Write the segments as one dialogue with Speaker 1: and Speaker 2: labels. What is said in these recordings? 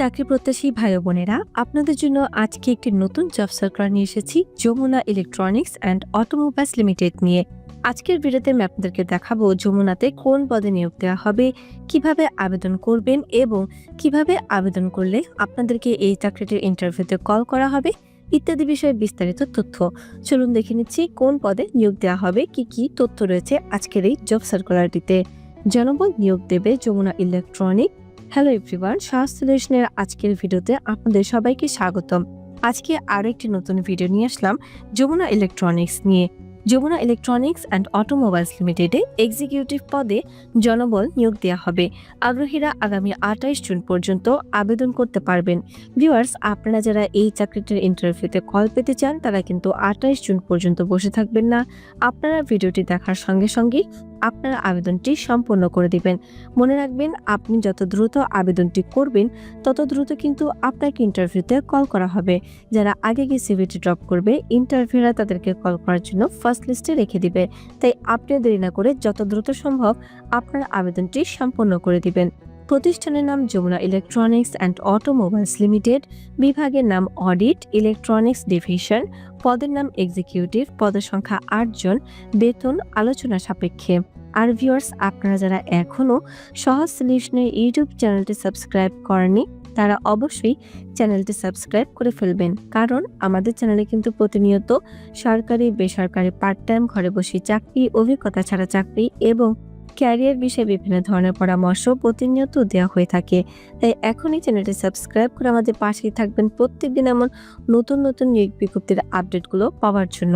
Speaker 1: চাকরি প্রত্যাশী ভাই বোনেরা, আপনাদের জন্য আজকে একটি নতুন জব সার্কুলার নিয়ে এসেছি Jamuna Electronics and Automobiles Limited নিয়ে। আজকের ভিডিওতে আমি আপনাদেরকে দেখাবো যমুনাতে কোন পদে নিয়োগ দেওয়া হবে, কীভাবে আবেদন করবেন এবং কীভাবে আবেদন করলে আপনাদেরকে এই চাকরিটির ইন্টারভিউতে কল করা হবে, ইত্যাদি বিষয়ে বিস্তারিত তথ্য। চলুন দেখে নিচ্ছি কোন পদে নিয়োগ দেওয়া হবে, কি কি তথ্য রয়েছে আজকের এই জব সার্কুলারটিতে জনবল নিয়োগ দেবে Jamuna Electronic hello everyone Shah সলিউশনের আজকের ভিডিওতে আপনাদের সবাইকে স্বাগতম। আজকে আরও একটি নতুন ভিডিও নিয়ে আসলাম, যমুনা ইলেকট্রনিক্স নিয়ে। যমুনা ইলেকট্রনিক্স অ্যান্ড অটোমোবাইলস লিমিটেডে এক্সিকিউটিভ পদে জনবল নিয়োগ দেওয়া হবে। আগ্রহীরা আগামী আঠাইশ জুন পর্যন্ত আবেদন করতে পারবেন। ভিউয়ার্স আপনারা যারা এই চাকরিটির ইন্টারভিউতে কল পেতে চান, তারা কিন্তু আঠাইশ জুন পর্যন্ত বসে থাকবেন না। আপনারা ভিডিওটি দেখার সঙ্গে সঙ্গেই আপনারা আবেদনটি সম্পন্ন করে দিবেন। মনে রাখবেন, আপনি যত দ্রুত আবেদনটি করবেন, তত দ্রুত কিন্তু আপনাকে ইন্টারভিউতে কল করা হবে। যারা আগে গিয়ে সিভিটি ড্রপ করবে ইন্টারভিউরা তাদেরকে কল করার জন্য ফার্স্ট লিস্টে রেখে দিবে। তাই আপনি দেরি না করে যত দ্রুত সম্ভব আপনার আবেদনটি সম্পন্ন করে দিবেন। প্রতিষ্ঠানের নাম Jamuna Electronics and Automobiles Limited. বিভাগের নাম অডিট, ইলেকট্রনিক্স ডিভিশন। পদের নাম এক্সিকিউটিভ। পদের সংখ্যা আটজন বেতন আলোচনা সাপেক্ষে। আর ভিউয়ার্স, আপনারা যারা এখনও সহজ সলিউশনের ইউটিউব চ্যানেলটি সাবস্ক্রাইব করেনি তারা অবশ্যই চ্যানেলটি সাবস্ক্রাইব করে ফেলবেন। কারণ আমাদের চ্যানেলে কিন্তু প্রতিনিয়ত সরকারি, বেসরকারি পার্ট টাইম ঘরে বসে চাকরি, অভিজ্ঞতা ছাড়া চাকরি এবং ক্যারিয়ার বিষয়ে বিভিন্ন ধরনের পরামর্শ প্রতিনিয়ত দেওয়া হয়ে থাকে। তাই এখনই চ্যানেলটি সাবস্ক্রাইব করে আমাদের পাশেই থাকবেন প্রত্যেকদিন এমন নতুন নতুন নিয়োগ বিজ্ঞপ্তির আপডেটগুলো পাওয়ার জন্য।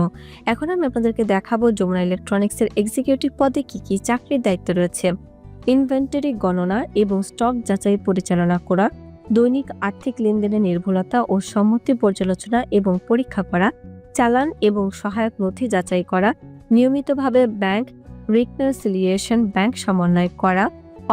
Speaker 1: এখন আমি আপনাদেরকে দেখাবো যমুনা ইলেকট্রনিক্সের এক্সিকিউটিভ পদে কি কি চাকরির দায়িত্ব রয়েছে। ইনভেন্টরি গণনা এবং স্টক যাচাই পরিচালনা করা, দৈনিক আর্থিক লেনদেনের নির্ভুলতা ও সম্মতি পর্যালোচনা এবং পরীক্ষা করা, চালান এবং সহায়ক নথি যাচাই করা, নিয়মিতভাবে ব্যাংক রিকনসিলিয়েশন ব্যাংক সমন্বয় করা,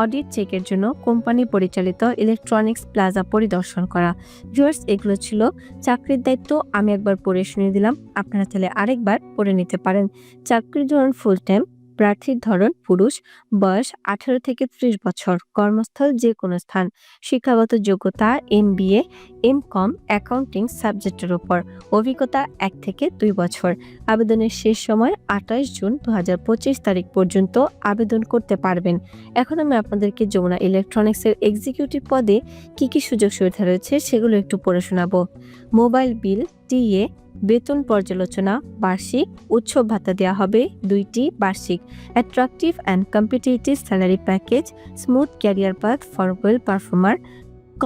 Speaker 1: অডিট চেকের জন্য কোম্পানি পরিচালিত ইলেকট্রনিক্স প্লাজা পরিদর্শন করা। ভিউয়ার্স, এগুলো ছিল চাকরির দায়িত্ব। আমি একবার পড়ে শুনে দিলাম। আপনারা তাহলে আরেকবার পড়ে নিতে পারেন। চাকরির ধরুন ফুল টাইম প্রার্থীর ধরন পুরুষ, বয়স আঠারো থেকে ত্রিশ বছর, কর্মস্থল যে কোনো স্থান, শিক্ষাগত যোগ্যতা M BA M com, accounting সাবজেক্টের উপর, অভিজ্ঞতা এক থেকে দুই বছর, আবেদনের শেষ সময় আঠাশ জুন দু হাজার পঁচিশ তারিখ পর্যন্ত আবেদন করতে পারবেন। এখন আমি আপনাদেরকে যমুনা ইলেকট্রনিক্সের এক্সিকিউটিভ পদে কি কি সুযোগ সুবিধা রয়েছে সেগুলো একটু পড়ে শোনাবো। মোবাইল বিল টিএ বেতন পর্যালোচনা, বার্ষিক উৎসব ভাতা দেওয়া হবে দুইটি বার্ষিক। Attractive and competitive salary package smooth career path for well performer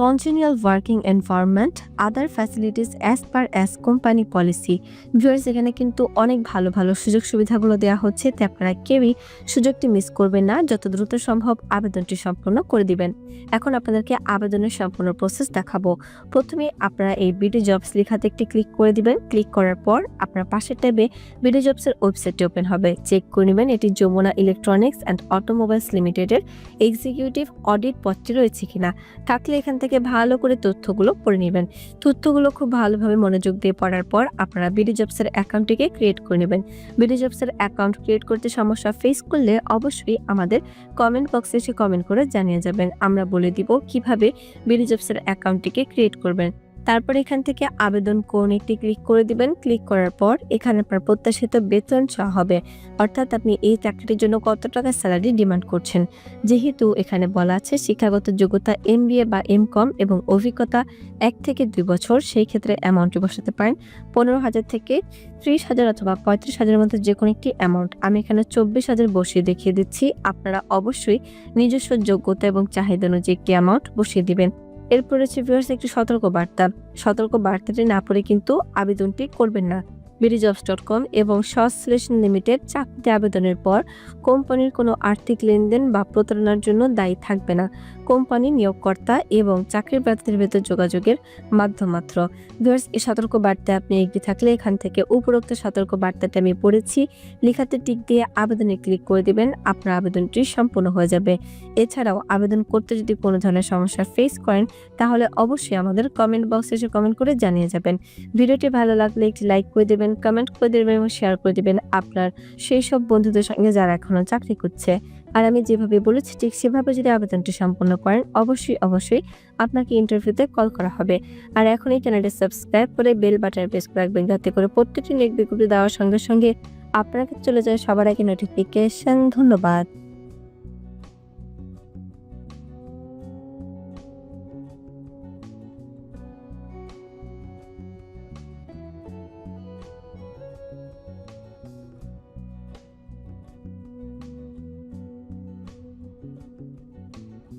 Speaker 1: continual working environment other facilities as per as company policy viewers এখানে কিন্তু অনেক ভালো ভালো সুযোগ সুবিধাগুলো দেওয়া হচ্ছে। তাই আপনারা কেউই সুযোগটি মিস করবেন না। যত দ্রুত সম্ভব আবেদনটি সম্পূর্ণ করে দিবেন। এখন আপনাদেরকে আবেদনের সম্পূর্ণ প্রসেস দেখাবো। প্রথমে আপনারা এই বিডি জবস লেখাতে একটি ক্লিক করে দিবেন। ক্লিক করার পর আপনার পাশের ট্যাবে বিডি জবসের ওয়েবসাইটটি ওপেন হবে। চেক করে নেবেন। এটি যমুনা ইলেকট্রনিক্স অ্যান্ড অটোমোবাইলস লিমিটেডের এক্সিকিউটিভ অডিট পদটি রয়েছে কিনা। থাকলে এখান থেকে ভালো করে তথ্যগুলো পড়ে নেবেন। তথ্যগুলো খুব ভালোভাবে মনোযোগ দিয়ে পড়ার পর আপনারা বিডি জবসের অ্যাকাউন্টটিকে ক্রিয়েট করে নেবেন। বিডি জবসের অ্যাকাউন্ট ক্রিয়েট করতে সমস্যা ফেস করলে অবশ্যই আমাদের কমেন্ট বক্সে এসে কমেন্ট করে জানিয়ে যাবেন। আমরা বলে দিব কীভাবে বিডি জবসের অ্যাকাউন্টটিকে ক্রিয়েট করবেন। তারপর এখান থেকে আবেদন কোন একটি ক্লিক করে দিবেন। ক্লিক করার পর এখানে আপনার প্রত্যাশিত বেতন চাওয়া হবে। অর্থাৎ আপনি এই চাকরিটির জন্য কত টাকা স্যালারি ডিমান্ড করছেন? যেহেতু এখানে বলা আছে শিক্ষাগত যোগ্যতা এম বা এম কম এবং অভিজ্ঞতা এক থেকে দুই বছর, সেই ক্ষেত্রে অ্যামাউন্টটি বসাতে পারেন। পনেরো হাজার থেকে ত্রিশ হাজার অথবা পঁয়ত্রিশ হাজারের মধ্যে যে কোনো একটি অ্যামাউন্ট আমি এখানে চব্বিশ হাজার বসিয়ে দেখিয়ে দিচ্ছি। আপনারা অবশ্যই নিজস্ব যোগ্যতা এবং চাহিদা অনুযায়ী একটি অ্যামাউন্ট বসিয়ে দিবেন। এরপর রয়েছে ভিউয়ার্স একটি সতর্ক বার্তা। সতর্ক বার্তাটি না পড়ে কিন্তু আবেদনটি করবেন না। বিডিজবস ডট কম এবং সস লিমিটেড চাকরিতে আবেদনের পর কোম্পানির কোনো আর্থিক লেনদেন বা প্রতারণার জন্য দায়ী থাকবে না। কোম্পানি নিয়োগকর্তা এবং চাকরির প্রার্থীদের ভেতর যোগাযোগের মাধ্যম মাত্র। ভিউয়ার্স, এই সতর্ক বার্তায় আপনি এগিয়ে থাকলে এখান থেকে উপরোক্ত সতর্ক বার্তাটা আমি পড়েছি। লেখাতে টিক দিয়ে আবেদনে ক্লিক করে দিবেন, আপনার আবেদনটি সম্পূর্ণ হয়ে যাবে। এছাড়াও আবেদন করতে যদি কোনো ধরনের সমস্যা ফেস করেন, তাহলে অবশ্যই আমাদের কমেন্ট বক্সে এসে কমেন্ট করে জানিয়ে যাবেন। ভিডিওটি ভালো লাগলে একটি লাইক করে দেবেন কমেন্ট করে দেবেন এবং শেয়ার করে দেবেন আপনার সেই সব বন্ধুদের সঙ্গে যারা এখনও চাকরি করছে। আর আমি যেভাবে বলেছি, ঠিক সেভাবে যদি আবেদনটি সম্পন্ন করেন, অবশ্যই অবশ্যই আপনাকে ইন্টারভিউতে কল করা হবে। আর এখন এই চ্যানেলটি সাবস্ক্রাইব করে বেল বাটন প্রেস করে রাখবেন, যাতে করে প্রত্যেকটি নেট বিজ্ঞপ্তি দেওয়ার সঙ্গে সঙ্গে আপনার চলে যায় সবার আগে নোটিফিকেশন ধন্যবাদ।